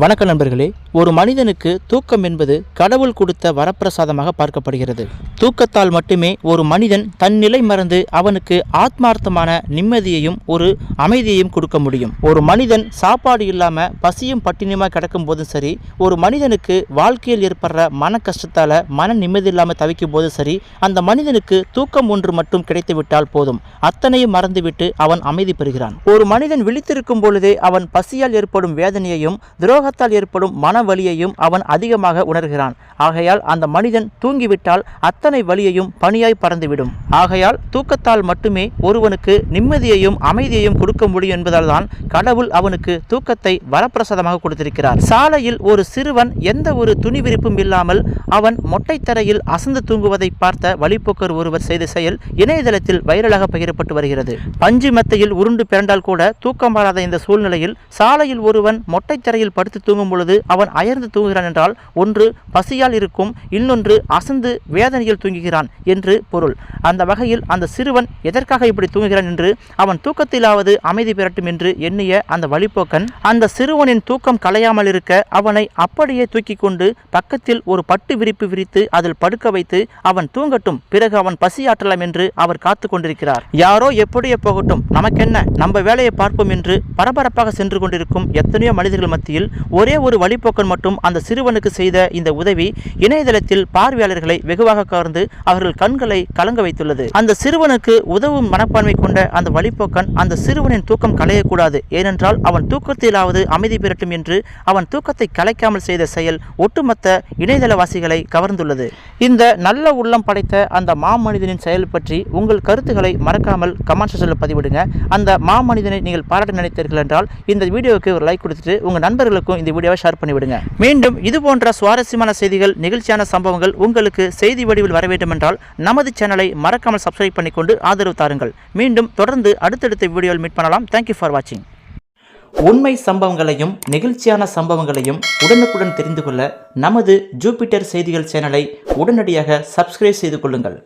வணக்க நண்பர்களே ஒரு மனிதனுக்கு தூக்கம் என்பது கடவுள் கொடுத்த வரப்பிரசாதமாக பார்க்கப்படுகிறது. தூக்கத்தால் மட்டுமே ஒரு மனிதன் தன் நிலை மறந்து அவனுக்கு ஆத்மார்த்தமான நிம்மதியையும் ஒரு அமைதியையும் கொடுக்க முடியும். ஒரு மனிதன் சாப்பாடு இல்லாம பசியும் பட்டினியுமா கிடக்கும் போதும் சரி ஒரு மனிதனுக்கு வாழ்க்கையில் ஏற்படுற மன கஷ்டத்தால மன நிம்மதி இல்லாமல் தவிக்கும் போதும் சரி அந்த மனிதனுக்கு தூக்கம் ஒன்று மட்டும் கிடைத்துவிட்டால் போதும். அத்தனையும் மறந்துவிட்டு அவன் அமைதி பெறுகிறான். ஒரு மனிதன் விழித்திருக்கும் பொழுதே அவன் பசியால் ஏற்படும் வேதனையையும் தாகத்தால் ஏற்படும் மன வலியையும் அவன் அதிகமாக உணர்கிறான். ஆகையால் அந்த மனிதன் தூங்கிவிட்டால் அத்தனை வலியையும் பணியாய் பறந்துவிடும். ஆகையால் தூக்கத்தால் மட்டுமே ஒருவனுக்கு நிம்மதியையும் அமைதியையும் கொடுக்க முடியும் என்பதால் தான் கடவுள் அவனுக்கு தூக்கத்தை வரப்பிரசாதமாக கொடுத்திருக்கிறார். சாலையில் ஒரு சிறுவன் எந்த ஒரு துணி விரிப்பும் இல்லாமல் அவன் மொட்டைத்தரையில் அசந்து தூங்குவதை பார்த்த வழிப்போக்கர் ஒருவர் செய்த செயல் இணையதளத்தில் வைரலாக பகிரப்பட்டு வருகிறது. பஞ்சு மெத்தையில் உருண்டு பிறண்டால் கூட தூக்கம் வராத இந்த சூழ்நிலையில் சாலையில் ஒருவன் மொட்டைத்தரையில் படுத்து படுத்து தூங்கும் பொழுது அவன் அயர்ந்து தூங்குகிறான் என்றால் ஒன்று பசியால் இருக்கும் இன்னொன்று அசந்து வேதனையில் தூங்குகிறான் என்று பொருள். அந்த வகையில் அந்த சிறுவன் எதற்காக இப்படி தூங்குகிறான் என்று அவன் தூக்கத்திலாவது அமைதி பெறட்டும் என்று எண்ணிய அந்த வழிப்போக்கன் அந்த சிறுவனின் தூக்கம் கலையாமல் இருக்க அவனை அப்படியே தூக்கி கொண்டு பக்கத்தில் ஒரு பட்டு விரிப்பு விரித்து அதில் படுக்க வைத்து அவன் தூங்கட்டும் பிறகு அவன் பசியாற்றலாம் என்று அவர் காத்து கொண்டிருக்கிறார். யாரோ எப்படியே போகட்டும் நமக்கென்ன? நம்ம வேலையை பார்ப்போம் என்று பரபரப்பாக சென்று கொண்டிருக்கும் எத்தனையோ மனிதர்கள் மத்தியில் ஒரே ஒரு வழிப்போக்கன் மட்டும் அந்த சிறுவனுக்கு செய்த இந்த உதவி இணையதளத்தில் பார்வையாளர்களை வெகுவாக கவர்ந்து அவர்கள் கண்களை கலங்க வைத்துள்ளது. அந்த சிறுவனுக்கு உதவும் மனப்பான்மை கொண்ட அந்த வழிப்போக்கன் அந்த சிறுவனின் தூக்கம் களையக்கூடாது. ஏனென்றால் அவன் தூக்கத்திலாவது அமைதி பெறட்டும் என்று அவன் தூக்கத்தை கலைக்காமல் செய்த செயல் ஒட்டுமொத்த இணையதளவாசிகளை கவர்ந்துள்ளது. இந்த நல்ல உள்ளம் படைத்த அந்த மாமனிதனின் செயல் பற்றி உங்கள் கருத்துக்களை மறக்காமல் கமெண்ட் செக்ஷனில் பதிவிடுங்க. அந்த மாமனிதனை நீங்கள் பாராட்ட நினைத்தீர்கள் என்றால் இந்த வீடியோவுக்கு ஒரு லைக் கொடுத்துட்டு உங்கள் நண்பர்களுக்கு நண்பர்களுக்கும் இந்த வீடியோவை ஷேர் பண்ணிவிடுங்க. மீண்டும் இது போன்ற சுவாரஸ்யமான செய்திகள் நிகழ்ச்சியான சம்பவங்கள் உங்களுக்கு செய்தி வடிவில் வர வேண்டும் என்றால் நமது சேனலை மறக்காமல் சப்ஸ்கிரைப் பண்ணிக்கொண்டு ஆதரவு தாருங்கள். மீண்டும் தொடர்ந்து அடுத்தடுத்த வீடியோவில் மீட் பண்ணலாம். தேங்க்யூ ஃபார் வாட்சிங் உண்மை சம்பவங்களையும் நெகிழ்ச்சியான சம்பவங்களையும் உடனுக்குடன் தெரிந்து கொள்ள நமது ஜூபிட்டர் செய்திகள் சேனலை உடனடியாக சப்ஸ்கிரைப் செய்து கொள்ளுங்கள்.